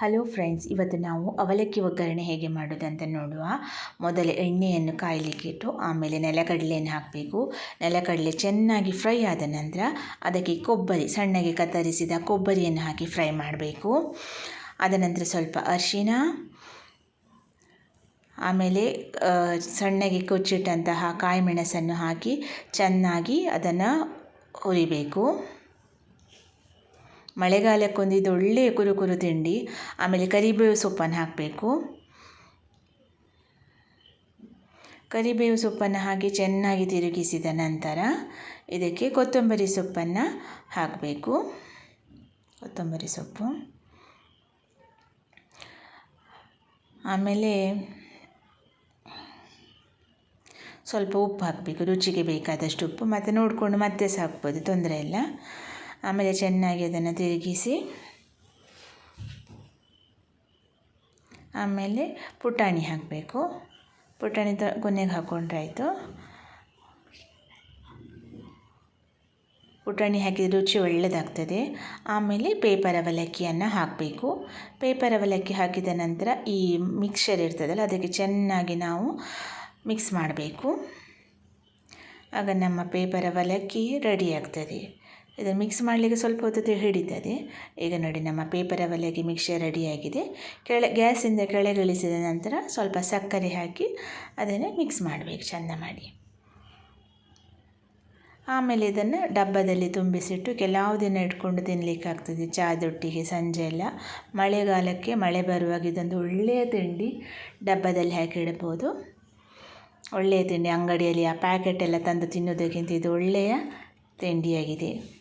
Hello friends ಇವತ್ತು ನಾವು ಅವಲಕ್ಕಿ ಒಗ್ಗರಣೆ ಹೇಗೆ ಮಾಡೋದಂತ ನೋಡುವ. ಮೊದಲು ಎಣ್ಣೆಯನ್ನು ಕಾಯಲಿಕ್ಕೆ ಇಟ್ಟು ಆಮೇಲೆ ನೆಲಗಡಲೆಯನ್ನು ಹಾಕಬೇಕು. ನೆಲಗಡಲೆ ಚೆನ್ನಾಗಿ ಫ್ರೈ ಆದ ನಂತರ ಅದಕ್ಕೆ ಕೊಬ್ಬರಿ, ಸಣ್ಣಗೆ ಕತ್ತರಿಸಿದ ಕೊಬ್ಬರಿಯನ್ನು ಹಾಕಿ ಫ್ರೈ ಮಾಡಬೇಕು. ಅದ ನಂತರ ಸ್ವಲ್ಪ ಅರಿಶಿನ, ಆಮೇಲೆ ಸಣ್ಣಗೆ ಕೊಚ್ಚಿಟ್ಟಂತಹ ಕಾಯಿಮೆಣಸನ್ನು ಹಾಕಿ ಚೆನ್ನಾಗಿ ಅದನ್ನು ಹುರಿಬೇಕು. ಮಳೆಗಾಲಕ್ಕೊಂದು ಇದು ಒಳ್ಳೆಯ ಕುರು ಕುರು ತಿಂಡಿ, ಆಮೇಲೆ ಕರಿಬೇವು ಸೊಪ್ಪನ್ನು ಹಾಕಬೇಕು. ಕರಿಬೇವು ಸೊಪ್ಪನ್ನು ಹಾಕಿ ಚೆನ್ನಾಗಿ ತಿರುಗಿಸಿದ ನಂತರ ಇದಕ್ಕೆ ಕೊತ್ತಂಬರಿ ಸೊಪ್ಪನ್ನು ಹಾಕಬೇಕು. ಕೊತ್ತಂಬರಿ ಸೊಪ್ಪು. ಆಮೇಲೆ ಸ್ವಲ್ಪ ಉಪ್ಪು ಹಾಕಬೇಕು, ರುಚಿಗೆ ಬೇಕಾದಷ್ಟು ಉಪ್ಪು. ಮತ್ತು ನೋಡಿಕೊಂಡು ಮತ್ತೆ ಸಹ ಹಾಕ್ಬೋದು ತೊಂದರೆ ಇಲ್ಲ. ಆಮೇಲೆ ಚೆನ್ನಾಗಿ ಅದನ್ನು ತಿರುಗಿಸಿ, ಆಮೇಲೆ ಪುಟಾಣಿ ಹಾಕಬೇಕು. ಪುಟಾಣಿ ತ ಕೊನೆಗೆ ಹಾಕ್ಕೊಂಡ್ರೆ ಆಯಿತು. ಪುಟಾಣಿ ಹಾಕಿದ ರುಚಿ ಒಳ್ಳೆಯದಾಗ್ತದೆ ಆಮೇಲೆ ಪೇಪರ್ ಅವಲಕ್ಕಿಯನ್ನು ಹಾಕಬೇಕು. ಪೇಪರ್ ಅವಲಕ್ಕಿ ಹಾಕಿದ ನಂತರ ಈ ಮಿಕ್ಸರ್ ಇರ್ತದಲ್ಲ, ಅದಕ್ಕೆ ಚೆನ್ನಾಗಿ ನಾವು ಮಿಕ್ಸ್ ಮಾಡಬೇಕು. ಆಗ ನಮ್ಮ ಪೇಪರ್ ಅವಲಕ್ಕಿ ರೆಡಿ ಆಗ್ತದೆ. ಇದನ್ನು ಮಿಕ್ಸ್ ಮಾಡಲಿಕ್ಕೆ ಸ್ವಲ್ಪ ಹೊತ್ತು ಹಿಡಿತದೆ. ಈಗ ನೋಡಿ ನಮ್ಮ ಪೇಪರ ಒಲೆಗೆ ಮಿಕ್ಸರ್ ರೆಡಿಯಾಗಿದೆ ಕೆಳ ಗ್ಯಾಸಿಂದ ಕೆಳಗಿಳಿಸಿದ ನಂತರ ಸ್ವಲ್ಪ ಸಕ್ಕರೆ ಹಾಕಿ ಅದನ್ನು ಮಿಕ್ಸ್ ಮಾಡಬೇಕು, ಚೆಂದ ಮಾಡಿ. ಆಮೇಲೆ ಇದನ್ನು ಡಬ್ಬದಲ್ಲಿ ತುಂಬಿಸಿಟ್ಟು ಕೆಲವು ದಿನ ಇಟ್ಕೊಂಡು ತಿನ್ನಲಿಕ್ಕಾಗ್ತದೆ ಚಾದೊಟ್ಟಿಗೆ ಸಂಜೆ ಎಲ್ಲ. ಮಳೆಗಾಲಕ್ಕೆ ಮಳೆ ಬರುವಾಗ ಇದೊಂದು ಒಳ್ಳೆಯ ತಿಂಡಿ ಡಬ್ಬದಲ್ಲಿ ಹಾಕಿ ಇಡ್ಬೋದು. ಒಳ್ಳೆಯ ತಿಂಡಿ ಅಂಗಡಿಯಲ್ಲಿ ಆ ಪ್ಯಾಕೆಟ್ ಎಲ್ಲ ತಂದು ತಿನ್ನೋದಕ್ಕಿಂತ ಇದು ಒಳ್ಳೆಯ ತಿಂಡಿಯಾಗಿದೆ.